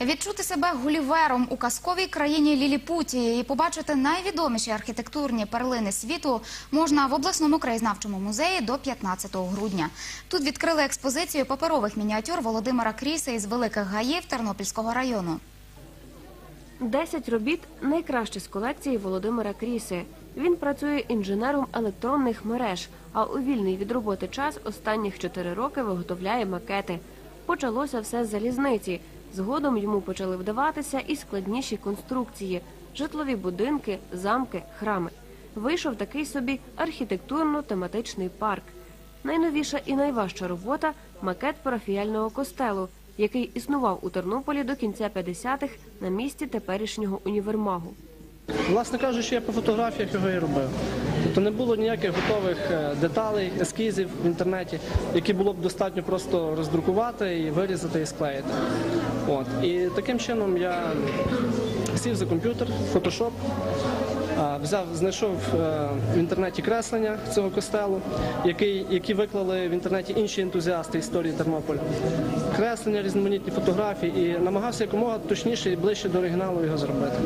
Відчути себе гулівером у казковій країні Ліліпуті і побачити найвідоміші архітектурні перлини світу можна в обласному краєзнавчому музеї до 15 грудня. Тут відкрили експозицію паперових мініатюр Володимира Кріса із великих гаїв Тернопільського району. Десять робіт найкращі з колекції Володимира Кріси. Він працює інженером електронних мереж, а у вільний від роботи час останніх чотири роки виготовляє макети. Почалося все з залізниці. Згодом йому почали вдаватися і складніші конструкції: житлові будинки, замки, храми. Вийшов такий собі архітектурно-тематичний парк. Найновіша і найважча робота макет парафіяльного костелу, який існував у Тернополі до кінця 50-х на місці теперішнього універмагу. Власне кажучи, я по фотографіях його і робив. Тобто не було ніяких готових е, деталей, ескізів в інтернеті, які було б достатньо просто роздрукувати і вирізати і склеїти. От. І таким чином я сів за комп'ютер, фотошоп, взяв, знайшов е, в інтернеті креслення цього костелу, який, які виклали в інтернеті інші ентузіасти історії Тернополя. Креслення, різноманітні фотографії і намагався якомога точніше і ближче до оригіналу його зробити.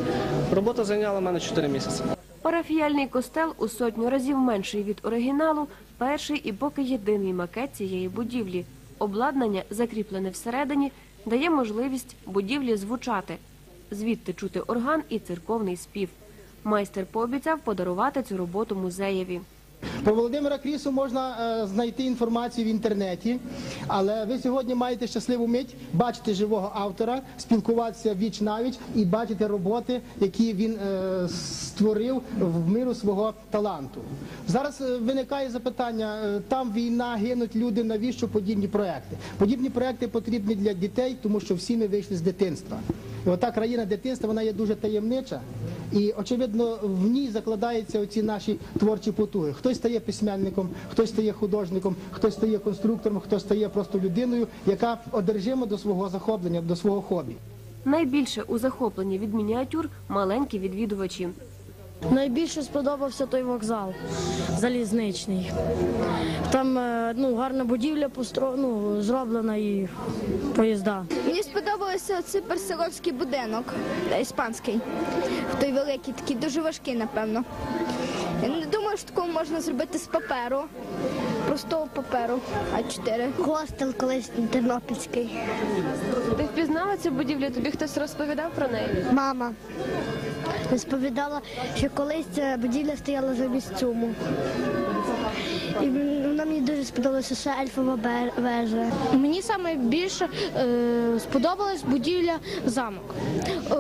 Робота зайняла мене 4 місяці. Парафіяльний костел у сотню разів менший від оригіналу, перший і поки єдиний макет цієї будівлі. Обладнання, закріплене всередині, дає можливість будівлі звучати. Звідти чути орган і церковний спів. Майстер пообіцяв подарувати цю роботу музеєві. Про Володимира Крісу можна е, знайти інформацію в інтернеті, але ви сьогодні маєте щасливу мить бачити живого автора, спілкуватися віч навіч і бачити роботи, які він е, створив в миру свого таланту. Зараз е, виникає запитання: там війна, гинуть люди. Навіщо подібні проекти? Подібні проекти потрібні для дітей, тому що всі ми вийшли з дитинства. І ота країна дитинства вона є дуже таємнича. І очевидно, в ній закладаються оці наші творчі потуги. Хтось стає письменником, хтось стає художником, хтось стає конструктором, хтось стає просто людиною, яка одержима до свого захоплення, до свого хобі. Найбільше у захопленні від мініатюр маленькі відвідувачі. Найбільше сподобався той вокзал залізничний. Там е, ну, гарна будівля постро... ну, зроблена і поїзда. Мені сподобався цей персиковський будинок е, іспанський. Той великий, такий дуже важкий, напевно. Я не думаю, що такого можна зробити з паперу. Простого паперу А4. Хостел колись тернопільський. Ти впізнала цю будівлю? Тобі хтось розповідав про неї? Мама розповідала, що колись ця будівля стояла замість цьому. І вона мені дуже сподобалася ще ельфова вежа. Мені саме більше е, сподобалась будівля замок. Е,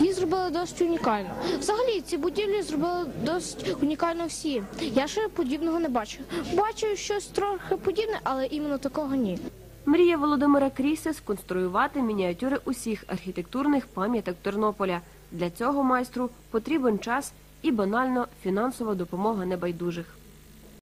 її зробили досить унікально. Взагалі ці будівлі зробили досить унікально всі. Я ще подібного не бачу. Бачу щось трохи подібне, але іменно такого ні. Мрія Володимира Кріса сконструювати мініатюри усіх архітектурних пам'яток Тернополя. Для цього майстру потрібен час і банально фінансова допомога небайдужих.